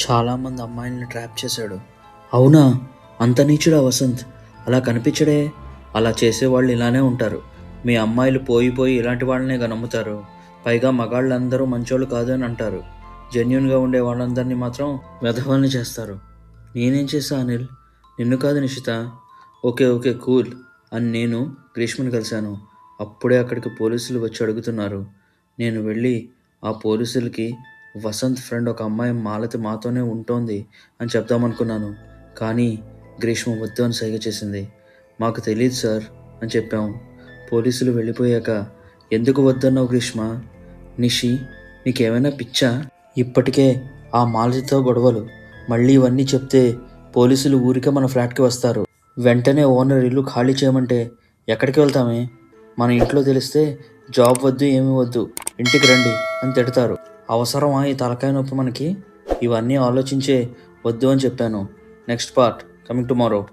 చాలామంది అమ్మాయిల్ని ట్రాప్ చేశాడు. అవునా? అంత నీచుడా వసంత్? అలా కనిపించడే? అలా చేసేవాళ్ళు ఇలానే ఉంటారు. మీ అమ్మాయిలు పోయి పోయి ఇలాంటి వాళ్ళనే నమ్ముతారు. పైగా మగాళ్ళందరూ మంచోళ్ళు కాదు అని అంటారు. జెన్యున్గా ఉండే వాళ్ళందరినీ మాత్రం వెధవాలని చేస్తారు. నేనేం చేశా అనిల్? నిన్ను కాదు నిషిత. Okay okay cool. అని నేను గ్రీష్మని కలిశాను. అప్పుడే అక్కడికి పోలీసులు వచ్చి అడుగుతున్నారు. నేను వెళ్ళి ఆ పోలీసులకి వసంత్ ఫ్రెండ్ ఒక అమ్మాయి మాలతి మాతోనే ఉంటోంది అని చెప్దామనుకున్నాను. కానీ గ్రీష్మ వద్దు అని సైగ చేసింది. మాకు తెలియదు సార్ అని చెప్పాము పోలీసులు వెళ్ళిపోయాక ఎందుకు వద్దన్నావు గ్రీష్మ? నిషి నీకేమైనా పిచ్చా? ఇప్పటికే ఆ మాలతితో గొడవలు. మళ్ళీ ఇవన్నీ చెప్తే పోలీసులు ఊరికే మన ఫ్లాట్కి వస్తారు. వెంటనే ఓనర్ ఇల్లు ఖాళీ చేయమంటే ఎక్కడికి వెళ్తామే? మన ఇంట్లో తెలిస్తే జాబ్ వద్దు ఏమీ వద్దు. ఇంటికి రండి అని తిడతారు. అవసరమా ఈ తలకాయ నొప్పి మనకి? ఇవన్నీ ఆలోచించే వద్దు అని చెప్పాను. Next part coming tomorrow.